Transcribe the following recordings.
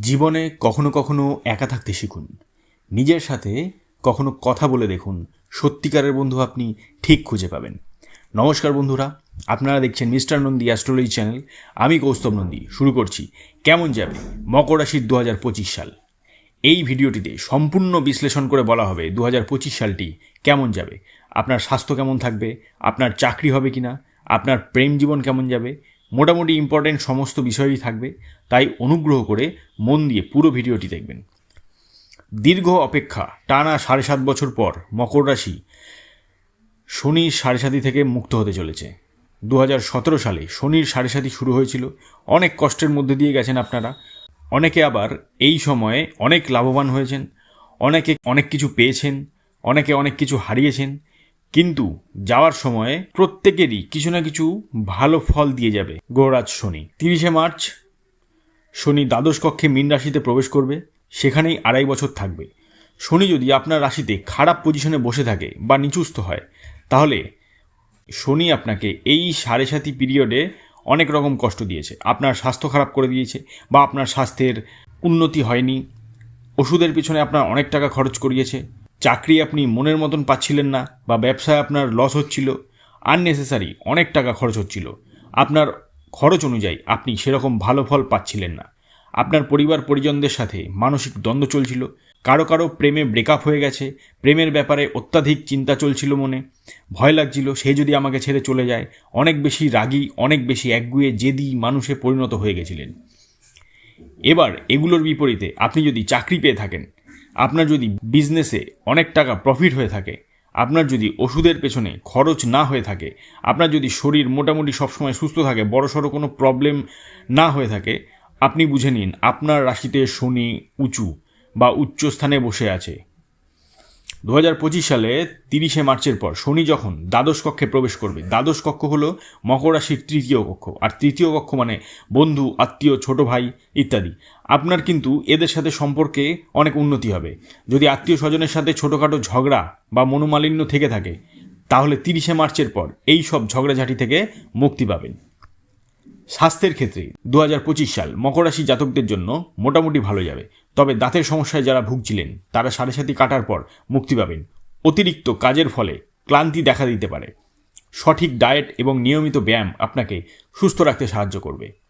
জীবনে কখনো কখনো একা থাকতে শিখুন। নিজের সাথে কখনো কথা বলে দেখুন। সত্যিকারের বন্ধু আপনি ঠিক খুঁজে পাবেন। নমস্কার বন্ধুরা, আপনারা দেখছেন মিস্টার নন্দী অ্যাস্ট্রোলজি চ্যানেল। আমি কৌস্তব নন্দী, শুরু করছি। কেমন যাবে মকর রাশির দু হাজার পঁচিশ সাল? এই ভিডিওটিতে সম্পূর্ণ বিশ্লেষণ করে বলা হবে দু হাজার পঁচিশ সালটি কেমন যাবে। আপনার স্বাস্থ্য কেমন থাকবে? আপনার চাকরি হবে কি না আপনার প্রেম জীবন কেমন যাবে? মোটামুটি ইম্পর্টেন্ট সমস্ত বিষয়ই থাকবে, তাই অনুগ্রহ করে মন দিয়ে পুরো ভিডিওটি দেখবেন। দীর্ঘ অপেক্ষা, টানা সাড়ে সাত বছর পর মকর রাশি শনির সাড়ে সাতি থেকে মুক্ত হতে চলেছে। দু সালে শনির সাড়ে সাতি শুরু হয়েছিল। অনেক কষ্টের মধ্যে দিয়ে গেছেন আপনারা। অনেকে আবার এই সময়ে অনেক লাভবান হয়েছেন। অনেকে অনেক কিছু পেয়েছেন। অনেকে অনেক কিছু হারিয়েছেন। কিন্তু যাওয়ার সময়ে প্রত্যেকেরই কিছু না কিছু ভালো ফল দিয়ে যাবে। গৌরাজ শনি। তিরিশে মার্চ, শনি দ্বাদশ কক্ষে মীন রাশিতে প্রবেশ করবে। সেখানেই আড়াই বছর থাকবে। শনি যদি আপনার রাশিতে খারাপ পজিশনে বসে থাকে বা নিচুস্থ হয়, তাহলে শনি আপনাকে এই সাড়ে সাতি পিরিয়ডে অনেক রকম কষ্ট দিয়েছে। আপনার স্বাস্থ্য খারাপ করে দিয়েছে বা আপনার স্বাস্থ্যের উন্নতি হয়নি। ওষুধের পিছনে আপনার অনেক টাকা খরচ করিয়েছে। চাকরি আপনি মনের মতন পাচ্ছিলেন না বা ব্যবসায় আপনার লস হচ্ছিল আননেসেসারি অনেক টাকা খরচ হচ্ছিল, আপনার খরচ অনুযায়ী আপনি সেরকম ভালো ফল পাচ্ছিলেন না। আপনার পরিবার পরিজনদের সাথে মানসিক দ্বন্দ্ব চলছিল, কারও কারও প্রেমে ব্রেকআপ হয়ে গেছে, প্রেমের ব্যাপারে অত্যাধিক চিন্তা চলছিল মনে, ভয় লাগছিল, সে যদি আমাকে ছেড়ে চলে যায়, অনেক বেশি রাগী, অনেক বেশি একগুয়ে জেদি মানুষে পরিণত হয়ে গেছিলেন। এবার এগুলোর বিপরীতে আপনি যদি চাকরি পেয়ে থাকেন আপনার যদি বিজনেসে অনেক টাকা প্রফিট হয়ে থাকে, আপনার যদি ওষুধের পেছনে খরচ না হয়ে থাকে, আপনার যদি শরীর মোটামুটি সবসময় সুস্থ থাকে বড় সড়ো কোনো প্রবলেম না হয়ে থাকে, আপনি বুঝে নিন, আপনার রাশিতে শনি উঁচু বা উচ্চ স্থানে বসে আছে। দু হাজার পঁচিশ সালে তিরিশে মার্চের পর শনি যখন দ্বাদশ কক্ষে প্রবেশ করবে, দ্বাদশ কক্ষ হলো মকর রাশির তৃতীয় কক্ষ। আর তৃতীয় কক্ষ মানে বন্ধু, আত্মীয়, ছোট ভাই ইত্যাদি। আপনার কিন্তু এদের সাথে সম্পর্কে অনেক উন্নতি হবে। যদি আত্মীয় স্বজনের সাথে ছোটোখাটো ঝগড়া বা মনোমালিন্য থেকে থাকে, তাহলে তিরিশে মার্চের পর এই সব ঝগড়াঝাঁটি থেকে মুক্তি পাবেন। স্বাস্থ্যের ক্ষেত্রে দু হাজার পঁচিশ সাল মকর রাশি জাতকদের জন্য মোটামুটি ভালো যাবে। তবে দাঁতের সমস্যায় যারা ভুগছিলেন, তারা সাড়ে সাতি কাটার পর মুক্তি পাবেন। অতিরিক্ত কাজের ফলে ক্লান্তি দেখা দিতে পারে। সঠিক ডায়েট এবং নিয়মিত ব্যায়াম আপনাকে সুস্থ রাখতে সাহায্য করবে।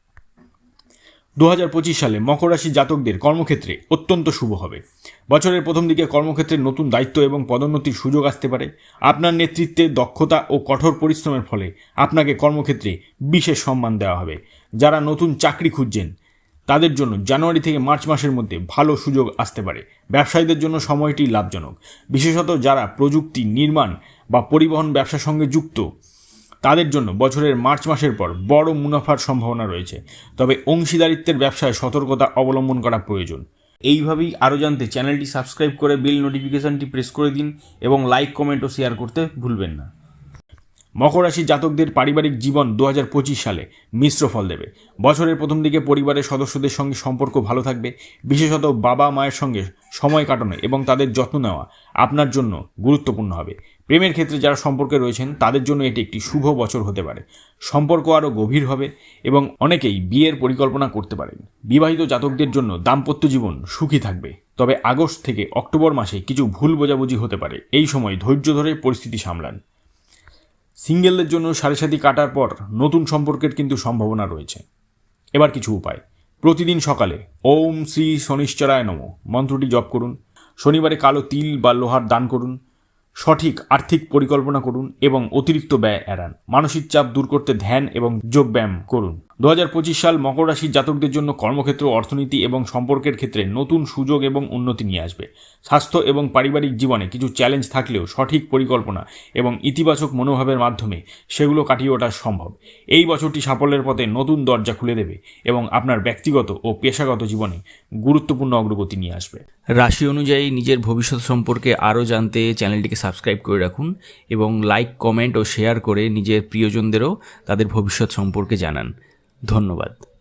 দু হাজার পঁচিশ সালে মকর রাশি জাতকদের কর্মক্ষেত্রে অত্যন্ত শুভ হবে। বছরের প্রথম দিকে কর্মক্ষেত্রে নতুন দায়িত্ব এবং পদোন্নতির সুযোগ আসতে পারে। আপনার নেতৃত্বে দক্ষতা ও কঠোর পরিশ্রমের ফলে আপনাকে কর্মক্ষেত্রে বিশেষ সম্মান দেওয়া হবে। যারা নতুন চাকরি খুঁজছেন, তাদের জন্য জানুয়ারি থেকে মার্চ মাসের মধ্যে ভালো সুযোগ আসতে পারে। ব্যবসায়ীদের জন্য সময়টি লাভজনক। বিশেষত যারা প্রযুক্তি, নির্মাণ বা পরিবহন ব্যবসার সঙ্গে যুক্ত তাদের জন্য বছরের মার্চ মাসের পর বড় মুনাফার সম্ভাবনা রয়েছে। তবে অংশীদারিত্বের ব্যবসায় সতর্কতা অবলম্বন করা প্রয়োজন। এইভাবেই আরও জানতে চ্যানেলটি সাবস্ক্রাইব করে বিল নোটিফিকেশনটি প্রেস করে দিন এবং লাইক, কমেন্ট ও শেয়ার করতে ভুলবেন না। মকর রাশির জাতকদের পারিবারিক জীবন দু হাজার পঁচিশ সালে মিশ্র ফল দেবে। বছরের প্রথম দিকে পরিবারের সদস্যদের সঙ্গে সম্পর্ক ভালো থাকবে। বিশেষত বাবা মায়ের সঙ্গে সময় কাটানো এবং তাদের যত্ন নেওয়া আপনার জন্য গুরুত্বপূর্ণ হবে। প্রেমের ক্ষেত্রে যারা সম্পর্কে রয়েছেন, তাদের জন্য এটি একটি শুভ বছর হতে পারে। সম্পর্ক আরও গভীর হবে এবং অনেকেই বিয়ের পরিকল্পনা করতে পারেন। বিবাহিত জাতকদের জন্য দাম্পত্য জীবন সুখী থাকবে। তবে আগস্ট থেকে অক্টোবর মাসে কিছু ভুল বোঝাবুঝি হতে পারে। এই সময় ধৈর্য ধরে পরিস্থিতি সামলান। সিঙ্গেলদের জন্য সাড়ে সাথী কাটার পর নতুন সম্পর্কের কিন্তু সম্ভাবনা রয়েছে। এবার কিছু উপায়। প্রতিদিন সকালে ওম শ্রী শনিশ্চরায় নম। মন্ত্রটি জপ করুন। শনিবারে কালো তিল বা লোহার দান করুন। সঠিক আর্থিক পরিকল্পনা করুন এবং অতিরিক্ত ব্যয় এড়ান। মানসিক চাপ দূর করতে ধ্যান এবং যোগব্যায়াম করুন। দু হাজার পঁচিশ সাল মকর রাশির জাতকদের জন্য কর্মক্ষেত্র, অর্থনীতি এবং সম্পর্কের ক্ষেত্রে নতুন সুযোগ এবং উন্নতি নিয়ে আসবে। স্বাস্থ্য এবং পারিবারিক জীবনে কিছু চ্যালেঞ্জ থাকলেও সঠিক পরিকল্পনা এবং ইতিবাচক মনোভাবের মাধ্যমে সেগুলো কাটিয়ে ওঠা সম্ভব। এই বছরটি সাফল্যের পথে নতুন দরজা খুলে দেবে এবং আপনার ব্যক্তিগত ও পেশাগত জীবনে গুরুত্বপূর্ণ অগ্রগতি নিয়ে আসবে। রাশি অনুযায়ী নিজের ভবিষ্যৎ সম্পর্কে আরও জানতে চ্যানেলটিকে সাবস্ক্রাইব করে রাখুন এবং লাইক, কমেন্ট ও শেয়ার করে নিজের প্রিয়জনদেরও তাদের ভবিষ্যৎ সম্পর্কে জানান। ধন্যবাদ।